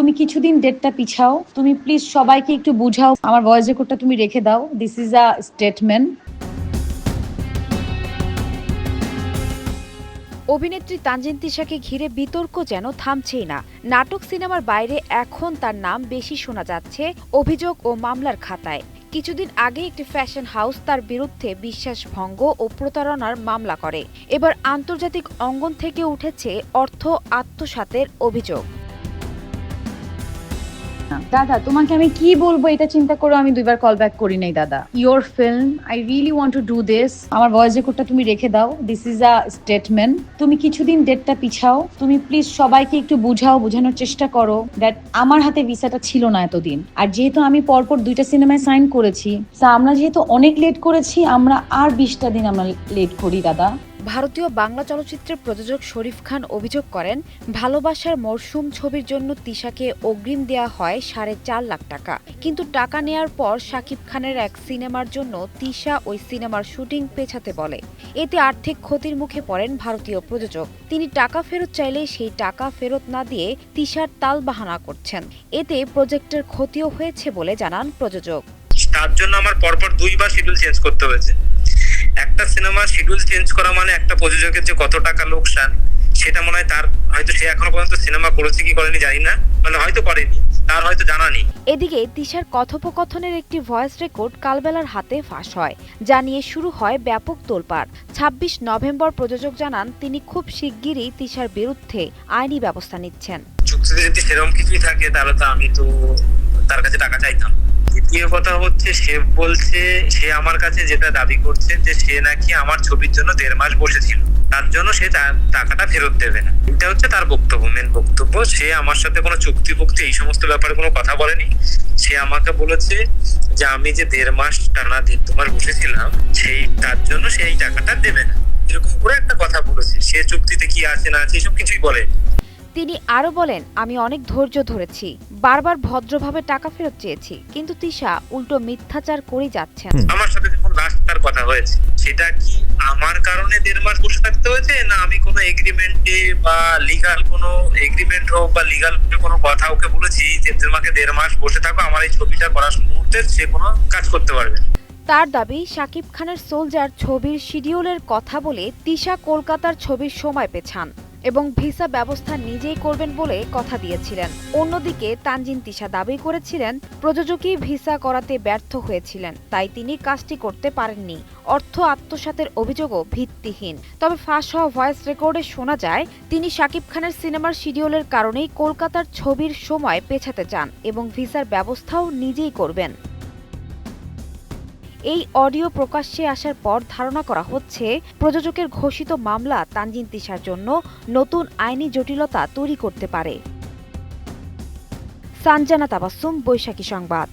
তুমি কিছুদিন ডেটটা পিছাও। তুমি প্লিজ সবাইকে একটু বুঝাও। আমার ভয়েস রেকর্ডটা তুমি রেখে দাও। দিস ইজ আ স্টেটমেন্ট অভিনেত্রী তানজিন তিশাকে ঘিরে বিতর্ক যেন থামছেই না। নাটক সিনেমার বাইরে এখন তার নাম বেশি শোনা যাচ্ছে অভিযোগ ও মামলার খাতায়। কিছুদিন আগে একটি ফ্যাশন হাউস তার বিরুদ্ধে বিশ্বাসভঙ্গ ও প্রতারণার মামলা করে। এবার আন্তর্জাতিক অঙ্গন থেকে উঠেছে অর্থ আত্মসাতের অভিযোগ। দাদা, তোমাকে আমি কি বলব? এটা চিন্তা করো, আমি দুইবার কল ব্যাক করি নাই, দাদা। Your film I really want to do this আমার ভয়েস রেকর্ডটা তুমি রেখে দাও। দিস ইজ আ স্টেটমেন্ট তুমি কিছুদিন ডেটটা পিছাও। তুমি প্লিজ সবাইকে একটু বুঝাও, বোঝানোর চেষ্টা করো দ্যাট আমার হাতে ভিসাটা ছিল না এতদিন। আর যেহেতু আমি পরপর দুইটা সিনেমায় সাইন করেছি আমরা যেহেতু অনেক লেট করেছি, আমরা আর বিশটা দিন আমরা লেট করি, দাদা। ভারতীয় বাংলা চলচ্চিত্রের প্রযোজক শরীফ খান অভিযোগ করেন, ভালোবাসার মরশুম ছবির জন্য তিশাকে অগ্রিম দেয়া হয় সাড়ে চার লাখ টাকা। কিন্তু টাকা নেয়ার পর শাকিব খানের এক সিনেমার জন্য তিশা ওই সিনেমার শুটিং পেছাতে বলে। এতে আর্থিক ক্ষতির মুখে পড়েন ভারতীয় প্রযোজক। তিনি টাকা ফেরত চাইলে সেই টাকা ফেরত না দিয়ে তিশার তাল বাহানা করছেন। এতে প্রজেক্টের ক্ষতিও হয়েছে বলে জানান প্রযোজক। তার জন্য আমার পরপর দুইবার শিডিউল চেঞ্জ করতে হয়েছে। একটা সিনেমার শিডিউল চেঞ্জ করা মানে একটা প্রযোজকের যে কত টাকা লোকসান সেটা মনে হয় তার হয়তো সে এখনও পর্যন্ত সিনেমা করেছে কি করেনি জানি না মানে হয়তো করেনি তার হয়তো জানা নেই। এদিকে তিশার কথোপকথনের একটি ভয়েস রেকর্ড কালবেলার হাতে ফাঁস হয় যা নিয়ে শুরু হয় ব্যাপক তোলপাড়। ছাব্বিশ নভেম্বর প্রযোজক জানান তিনি খুব শিগগিরই তিশার বিরুদ্ধে আইনি ব্যবস্থা নিচ্ছেন। চুক্তিতে যদি সেরকম কিছুই থাকে তাহলে তো আমি তো তার কাছে টাকা চাইতাম। দ্বিতীয় কথা হচ্ছে, সে বলছে, সে আমার কাছে যেটা দাবি করছে যে সে নাকি আমার ছবির জন্য দেড় মাস বসেছিল। তার জন্য সে টাকাটা ফেরত দেবে না। এটা হচ্ছে তার বক্তব্য মেন বক্তব্য। সে আমার সাথে কোনো চুক্তি ফুক্তি এই সমস্ত ব্যাপারে কোনো কথা বলেনি। সে আমাকে বলেছে যে, আমি যে দেড় মাস টানা দেড় দু মাস বসেছিলাম, সেই, তার জন্য সে এই টাকাটা দেবে না। এরকম করে একটা কথা বলেছে। সে চুক্তিতে কি আছে, না আছে, এসব কিছুই বলে। তিনি আরও বলেন আমি অনেক ধৈর্য ধরেছি। বারবার ভদ্রভাবে টাকা ফেরত চেয়েছি কিন্তু তিশা উল্টো মিথ্যাচার করেই যাচ্ছেন। আমার সাথে যখন লাস্ট তার কথা হয়েছে সেটা কি আমার কারণে দেড় মাস বসে থাকতে হয়েছে না আমি কোনো এগ্রিমেন্টে বা লিগাল কোনো এগ্রিমেন্ট হোক বা লিগাল কোনো কথা ওকে বলেছি যে তোমাকে দেড় মাস বসে থাকো আমার এই ছবিটা করার মুহূর্তে সে কোনো কাজ করতে পারবে না। তার দাবি শাকিব খানের সোলজার ছবির শিডিউলের কথা বলে তিশা কলকাতার ছবির সময় পেছান। এবং ভিসা ব্যবস্থা নিজেই করবেন বলে কথা দিয়েছিলেন। অন্যদিকে তানজিন তিশা দাবি করেছিলেন, প্রযোজকই ভিসা করাতে ব্যর্থ হয়েছিলেন, তাই তিনি কাজটি করতে পারেননি। অর্থ আত্মসাতের অভিযোগও ভিত্তিহীন। তবে ফাঁস হওয়া ভয়েস রেকর্ডে শোনা যায়, তিনি শাকিব খানের সিনেমার শিডিউলের কারণেই কলকাতার ছবির সময় পেছাতে চান এবং ভিসার ব্যবস্থাও নিজেই করবেন। এই অডিও প্রকাশ্যে আসার পর ধারণা করা হচ্ছে, প্রযোজকের ঘোষিত মামলা তানজিন তিশার জন্য নতুন আইনি জটিলতা তৈরি করতে পারে। সানজানা তাবাসুম বৈশাখী সংবাদ।